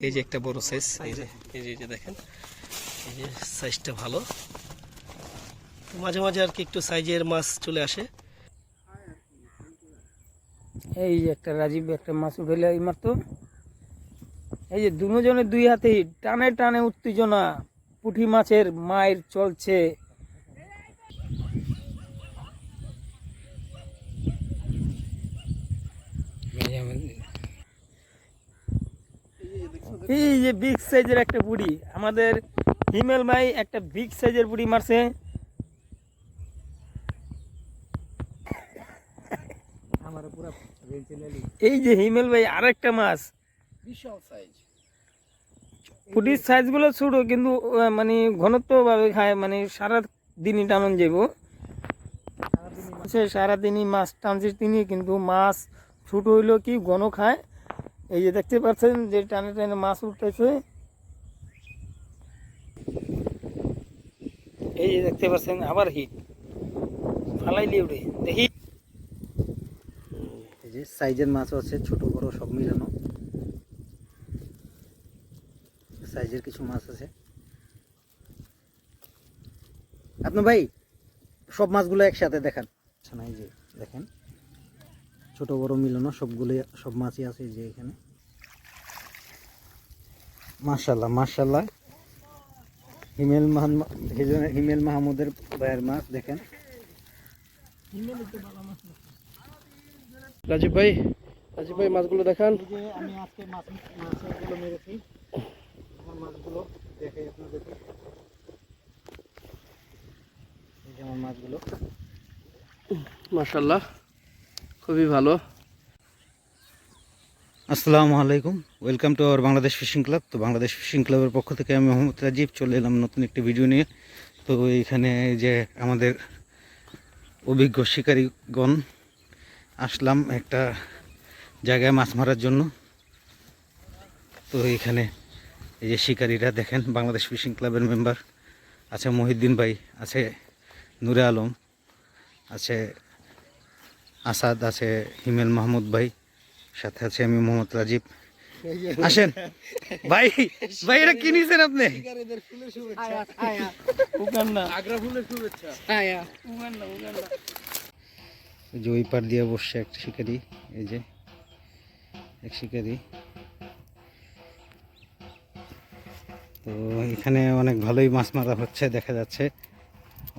এই যে একটা বড় সাইজ এই যে এই যে এই দেখেন এই যে সাইজটা ভালো। মাঝে মাঝে আর কি একটু সাইজের মাছ চলে আসে। এই যে একটা রাজীব একটা মাছ উঠেলে এই মাত্র। এই যে দুজনের দুই হাতে টানে টানে উত্তেজনা পুঁটি মাছের মায়ের চলছে। যে আমাদের- এই যে বিগ সাইজের একটা বুড়ি। আমাদের হিমেল ভাই একটা বিগ সাইজের বুড়ি মারছে। এই যে হিমেল ভাই আরেকটা মাছ। বিশাল সাইজ পুটির সাইজগুলো ছোট কিন্তু মানে ঘনত্বভাবে খায় মানে সারা দিনই টানন যাব সারাদিনই মাছ টানছে তিনি কিন্তু মাছ ছোট হইলেও কি ঘন খায়? এই যে দেখতে পাচ্ছেন যে টানে টানে মাছ উঠতেছে। এই যে দেখতে পাচ্ছেন আবার হিট। ফালাইলি উঠে দেখি। এই যে সাইজের মাছ আছে, ছোট, বড়, সব মিলানো। সাইজের কিছু মাছ আছে। আপনি ভাই, সব মাছগুলো একসাথে দেখান। আচ্ছা এই যে দেখেন। ছোট, বড় মিলানো সবগুলো, সব মাছই আছে যে এখানে। মার্শাল্লাহ মার্শাল্লাহ হিমেল মাহমুদ হিমেল মাহমুদের ভাইয়ের মাছ দেখেন। রাজীব ভাই রাজীব ভাই মাছগুলো দেখান। আমি আজকে মাছ মাছগুলো মেরেছি। মাছগুলো দেখাই আপনাদেরকে। এই যে আমার মাছগুলো। মাশাল্লাহ খুবই ভালো। আসসালামু আলাইকুম। Welcome to our Bangladesh fishing club তো বাংলাদেশ ফিশিং ক্লাবের পক্ষ থেকে আমি মোহাম্মদ রাজীব চলে এলাম নতুন একটি ভিডিও নিয়ে। তো এখানে যে আমাদের অভিজ্ঞ শিকারীগণ, আসলাম একটা জায়গায় মাছ মারার জন্য। তো এখানে এই যে শিকারীরা দেখেন বাংলাদেশ ফিশিং ক্লাবের মেম্বার আছে মহিউদ্দিন ভাই, আছে নুরে আলম, আছে আসাদ, আছে হিমেল মাহমুদ ভাই সাথে আছে আমি মোহাম্মদ রাজীব। আসেন। ভাই ভাই এটা কি নিছেন আপনি? যে ওই পার দিয়ে বসছে একটা শিকারি এই যে এক শিকারি। তো এখানে অনেক ভালোই মাছ মারা হচ্ছে দেখা যাচ্ছে।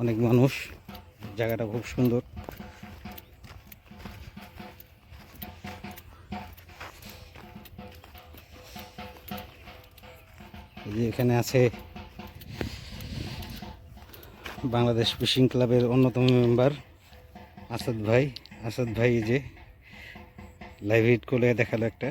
অনেক মানুষ জায়গাটা খুব সুন্দর। যে এখানে আছে বাংলাদেশ ফিশিং ক্লাবের অন্যতম মেম্বার আসাদ ভাই। আসাদ ভাই যে লাইভ হিট করে দেখাল একটা।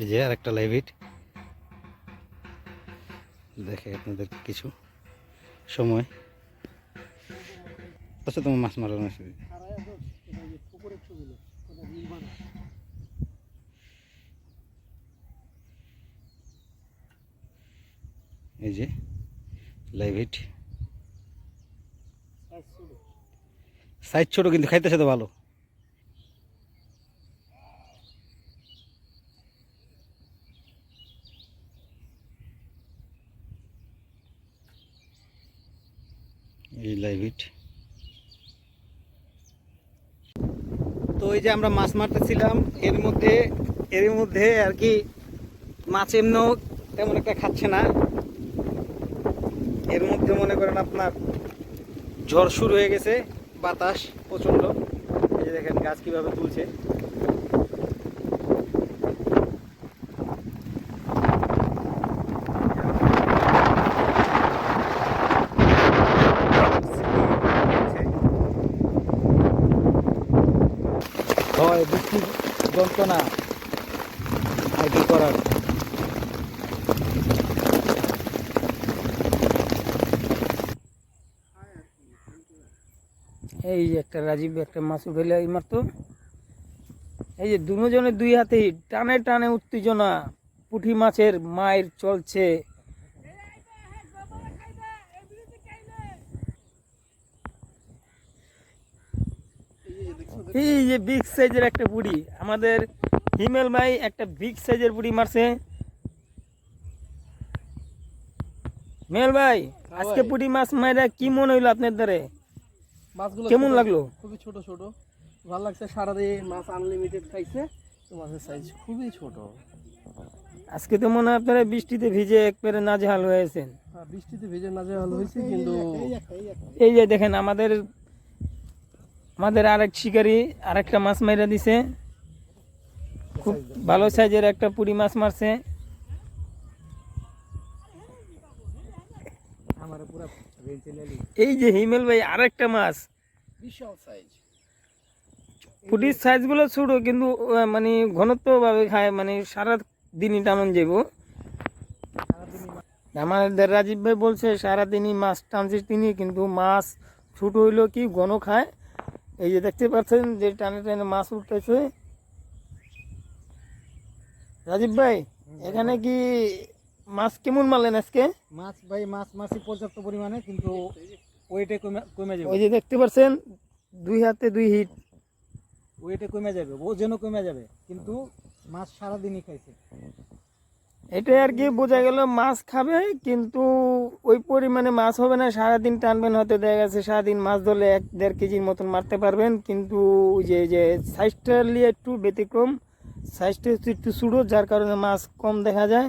এই যে আর একটা লাইভ হিট দেখে আপনাদের কিছু সময়। আচ্ছা তোমার মাছ মারার আছে এই যে লাইভ হিট সাইজ ছোট কিন্তু খাইতেছে তো ভালো। এই লাইভ হিট তো এই যে আমরা মাছ মারতেছিলাম, এর মধ্যে এর মধ্যে আর কি মাছ এমনিও তেমন একটা খাচ্ছে না। এর মধ্যে মনে করেন আপনার ঝড় শুরু হয়ে গেছে, বাতাস প্রচণ্ড। এই দেখেন গাছ কীভাবে তুলছে। বৃষ্টির যন্ত্রণা কি করার। এই যে একটা রাজীব, একটা মাছ উঠেলে এই মাত্র। এই যে দুজনের দুই হাতে টানে টানে উত্তেজনা পুঁটি মাছের মায়ের চলছে। এই যে বিগ সাইজের একটা পুড়ি আমাদের হিমেল ভাই একটা বিগ সাইজের পুড়ি মারছে। মেল ভাই আজকে পুঁটি মাছ মাইরা কি মনে হইল আপনার দ্বারে মাছগুলো কেমন লাগল? খুবই ছোট ছোট। ভালো লাগছে সারাদিন মাছ আনলিমিটেড খাইছে। তো মাছের সাইজ খুবই ছোট। আজকে তো মনে হয় আপনারা বৃষ্টিতে ভিজে একবারে নাজেহাল হয়েছেন আর বৃষ্টিতে ভিজে না ভালো হয়েছে কিন্তু এই যে দেখেন আমাদের আমাদের আরেক শিকারি আরেকটা মাছ মাইরা দিছে। খুব ভালো সাইজের একটা পুরি মাছ মারছে। এই যে হিমেল ভাই আরেকটা মাছ। বিশাল সাইজ। পুটির সাইজগুলো ছোট কিন্তু মানে ঘনত্বভাবে খায় মানে সারা দিনই টানন যাব আমাদের রাজীব ভাই বলছে সারাদিনই মাছ টানছে তিনি কিন্তু মাছ ছোট হইলেও কি ঘন খায়? এই যে দেখতে পাচ্ছেন যে টানে টানে মাছ উঠতেছে। রাজীব ভাই এখানে কি মাছ কেমন মারলেন আজকে? মাছ ভাই মাছ মাছি পর্যাপ্ত পরিমাণে কিন্তু ওয়েটে কমে কমে ওই যে দেখতে পাচ্ছেন দুই হাতে দুই হিট। ওয়েটে কমে যাবে ওজনও কমে যাবে কিন্তু মাছ সারাদিনই খাইছে। এটা আর কি বোঝা গেল, মাছ খাবে কিন্তু ওই পরিমাণে মাছ হবে না, সারাদিন টানবেন হয়তো দেখা গেছে সারাদিন মাছ ধরলে এক দেড় কেজির মতন মারতে পারবেন, কিন্তু যে যে সাইজটা নিয়ে একটু ব্যতিক্রম, সাইজটা হচ্ছে একটু ছুটো যার কারণে মাছ কম দেখা যায়।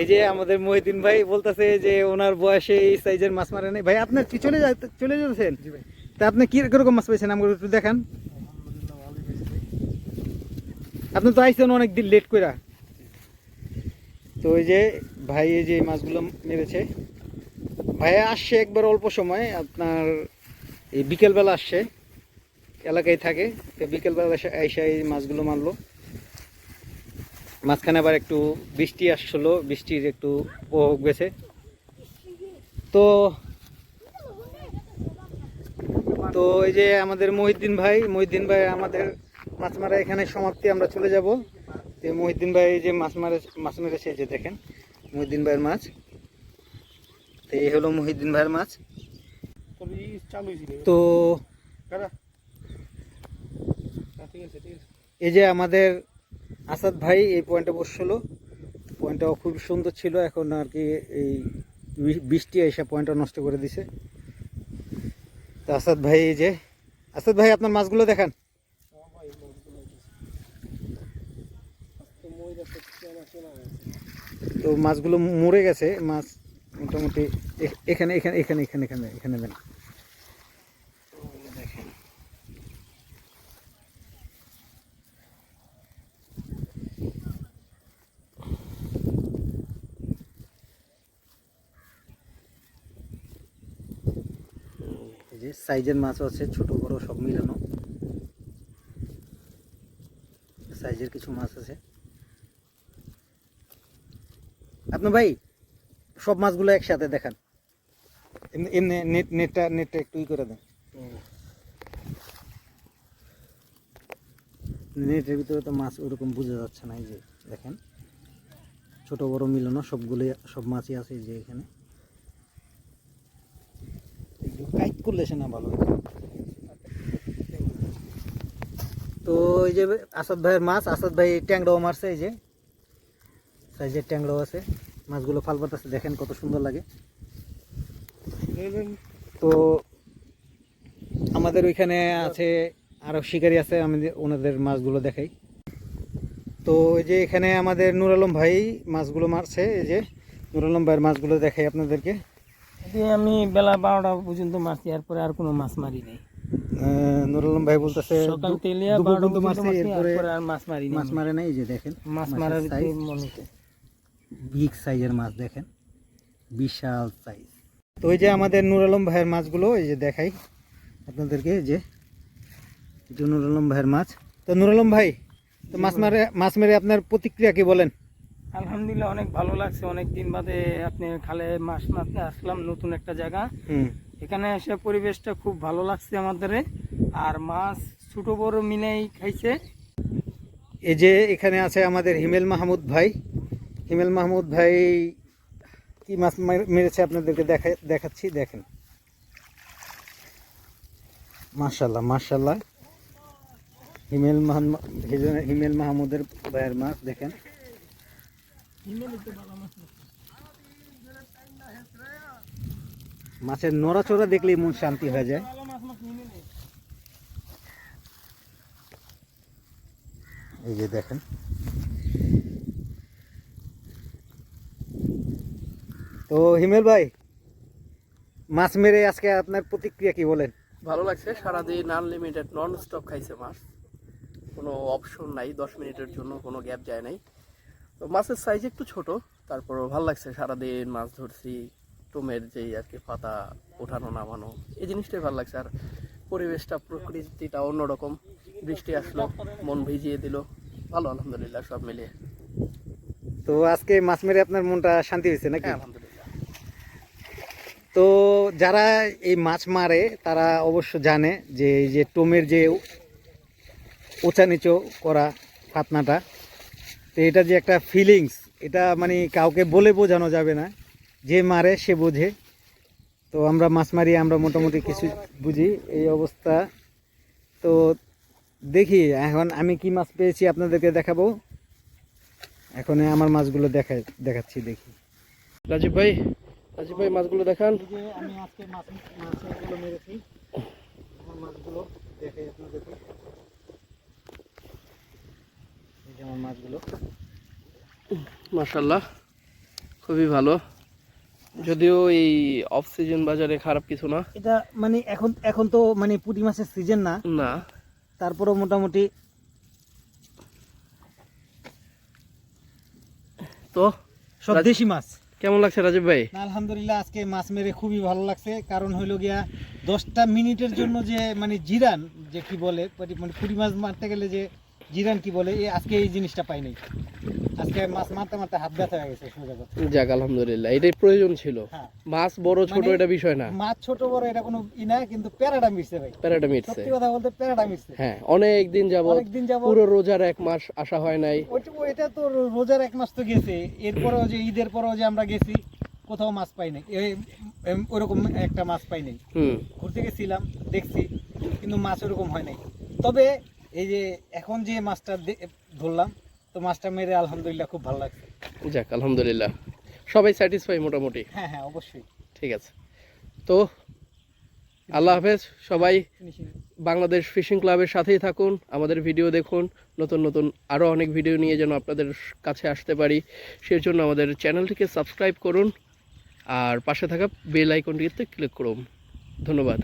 এই যে আমাদের মহিদিন ভাই বলতেছে যে ওনার বয়সে এই সাইজের মাছ মারে নাই। ভাই আপনার কি চলে চলে যাচ্ছেন? তা আপনি কি কীরকম মাছ পেয়েছেন আমাকে একটু দেখান। আপনি তো আইসেন অনেক দিন লেট কইরা। তো ওই যে ভাই এই যে মাছগুলো মেরেছে। ভাইয়া আসছে একবার অল্প সময়। আপনার এই বিকেলবেলা আসছে। এলাকায় থাকে। তো বিকেলবেলা এসে এই মাছগুলো মারলো। মাঝখানে আবার একটু বৃষ্টি আসছিল বৃষ্টির একটু প্রভাব গেছে তো তো এই যে আমাদের মহিদ্দিন ভাই মহিদ্দিন ভাই আমাদের মাছ মারা এখানে সমাপ্তি আমরা চলে যাব। তো মহিদ্দিন ভাই এই যে মাছ মারে মাছ মেরেছে যে দেখেন মহিদ্দিন ভাইয়ের মাছ। তো এই হলো মহিদ্দিন ভাইয়ের মাছ। তো এই যে আমাদের আসাদ ভাই এই পয়েন্টে বসছিল। পয়েন্টটাও খুব সুন্দর ছিল, এখন আর কি এই বৃষ্টি এসে পয়েন্টটা নষ্ট করে দিছে। তো আসাদ ভাই এই যে, আসাদ ভাই, আপনার মাছগুলো দেখান। তো মাছগুলো মরে গেছে, মাছ মোটামুটি এখানে এখানে এখানে এখানে এখানে এখানে দেন। যে সাইজের মাছ আছে, ছোট, বড়, সব মিলানো। সাইজের কিছু মাছ আছে। আপনার ভাই, সব মাছগুলো একসাথে দেখান। এমনি- নেট নেটটা নেটটা একটু করে দেন। নেটের ভিতরে তো মাছ ওরকম বোঝা যাচ্ছে না, এই যে দেখেন। ছোট, বড়, মিলানো সবগুলো সব মাছই আছে যে এখানে। কাইট করলে সে না ভালো তো এই যে আসাদ ভাইয়ের মাছ, আসাদ ভাই ট্যাংরাও মারছে এই যে। সাইজের ট্যাংরাও আছে। মাছগুলো ফাল পাতাছে, দেখেন কত সুন্দর লাগে। তো আমাদের ওইখানে আছে, আরও শিকারি আছে, আমি ওনাদের মাছগুলো দেখাই। তো এই যে এখানে আমাদের নুর আলম ভাই মাছগুলো মারছে, এই যে নুর আলম ভাইয়ের মাছগুলো দেখাই আপনাদেরকে। আমি বেলা বারোটা পর্যন্ত মারছি এরপরে আর কোনো মাছ মারি নাই। আহ, নুর ভাই বলতেছে সকাল তেলিয়া বারোটা পর্যন্ত পর্যন্ত মারছি, এরপরে এরপরে আর মাছ মারি মাছ মারে নাই যে দেখেন মাছ মারার বিগ সাইজের মাছ দেখেন বিশাল সাইজ তো ওই যে আমাদের নুর আলম ভাইয়ের মাছগুলো এই যে দেখাই আপনাদেরকে যে এটা নুর আলম ভাইয়ের মাছ। তো নুর আলম ভাই তো মাছ মারে মাছ মেরে আপনার প্রতিক্রিয়া কি বলেন? আলহামদুলিল্লাহ অনেক ভালো লাগছে। অনেক দিন বাদে আপনি খালে মাছ মারতে আসলাম নতুন একটা জায়গা। এখানে এসে পরিবেশটা খুব ভালো লাগছে আমাদের। আর মাছ ছোট বড় মিলেই খাইছে। এই যে এখানে আছে আমাদের হিমেল মাহমুদ ভাই। হিমেল মাহমুদ ভাই কি মাছ মার- মেরেছে আপনাদেরকে দেখা দেখাচ্ছি দেখেন। মাশাল্লাহ মাশাল্লাহ হিমেল মাহমুদ হিমেল মাহমুদের ভাইয়ের মাছ দেখেন। মাছের নড়াচড়া দেখলেই মন শান্তি হয়ে যায়। এই যে দেখেন। তো হিমেল ভাই, মাছ মেরে আজকে আপনার প্রতিক্রিয়া কি বলেন? ভালো লাগছে, সারাদিন আনলিমিটেড নন স্টপ খাইছে মাছ। কোনো অপশন নাই, দশ মিনিটের জন্য কোনো গ্যাপ যায় নাই। তো মাছের সাইজ একটু ছোট তারপরও ভালো লাগছে। সারাদিন মাছ ধরছি টোমের যেই আর কি পাতা ওঠানো নামানো এই জিনিসটাই ভালো লাগছে। আর পরিবেশটা প্রকৃতিটা অন্যরকম। বৃষ্টি আসলো মন ভিজিয়ে দিল। ভালো আলহামদুলিল্লাহ সব মিলিয়ে তো আজকে মাছ মেরে আপনার মনটা শান্তি হয়েছে নাকি? হ্যাঁ আলহামদুলিল্লাহ। তো যারা এই মাছ মারে তারা অবশ্য জানে যে এই যে টোমের যে উঁচা নিচু করা ফাতনাটা তো এটা যে একটা ফিলিংস এটা মানে কাউকে বলে বোঝানো যাবে না। যে মারে সে বোঝে। তো আমরা মাছ মারি আমরা মোটামুটি কিছু বুঝি এই অবস্থা। তো দেখি এখন আমি কি মাছ পেয়েছি আপনাদেরকে দেখাবো। এখন আমার মাছগুলো দেখা দেখাচ্ছি দেখি। রাজীব ভাই রাজীব ভাই মাছগুলো দেখান। আমি আজকে মাছ মাছগুলো মেরেছি। আমার মাছগুলো দেখাই আপনাদেরকে। আমার মাছগুলো। মাশাল্লাহ খুবই ভালো। যদিও এই অফ সিজন বাজারে খারাপ কিছু না। এটা মানে এখন এখন তো মানে পুঁটি মাছের সিজন না। না। তারপরেও মোটামুটি তো সব দেশি মাছ। কেমন লাগছে রাজীব ভাই? আলহামদুলিল্লাহ আজকে মাছ মেরে খুবই ভালো লাগছে। কারণ হইল গিয়া দশটা মিনিটের জন্য যে মানে জিরান যে কি বলে মানে- মানে পুঁটি মাছ মারতে গেলে যে জিরান কি বলে আজকে এই জিনিসটা পাই নাই। আজকে মাছ মারতে মারতে হাত ব্যথা হয়ে গেছে সোজা কথা যাক আলহামদুলিল্লাহ এটাই প্রয়োজন ছিল। হ্যাঁ। মাছ বড় ছোট মানে- এটা বিষয় না। মাছ ছোট বড় এটা কোনো ই না কিন্তু প্যারাডা মিশছে ভাই। প্যারাটা মিটছে। সত্যি কথা বলতে প্যারাডা মিশছে। হ্যাঁ অনেক দিন যাবত অনেকদিন যাবত পুরো রোজার এক মাস আসা হয় নাই। ওইটা তো রোজার এক মাস তো গেছে। এরপরেও যে ঈদের পরেও যে আমরা গেছি কোথাও মাছ পাই নাই। এই ওরকম একটা মাছ পাই নাই। হুম। ঘুরতে গেছিলাম দেখছি কিন্তু মাছ ওরকম হয় নাই। তবে এই যে এখন যে মাছটা ধরলাম তো মাছটা মেরে আলহামদুলিল্লাহ খুব ভালো লাগছে। যাক আলহামদুলিল্লাহ। সবাই স্যাটিসফাই মোটামুটি? হ্যাঁ হ্যাঁ অবশ্যই। ঠিক আছে। তো আল্লাহ হাফেজ সবাই বাংলাদেশ ফিশিং ক্লাবের সাথেই থাকুন আমাদের ভিডিও দেখুন নতুন নতুন আরও অনেক ভিডিও নিয়ে যেন আপনাদের কাছে আসতে পারি। সেই জন্য আমাদের চ্যানেলটিকে সাবস্ক্রাইব করুন আর পাশে থাকা বেল আইকনটিতে ক্লিক করুন। ধন্যবাদ।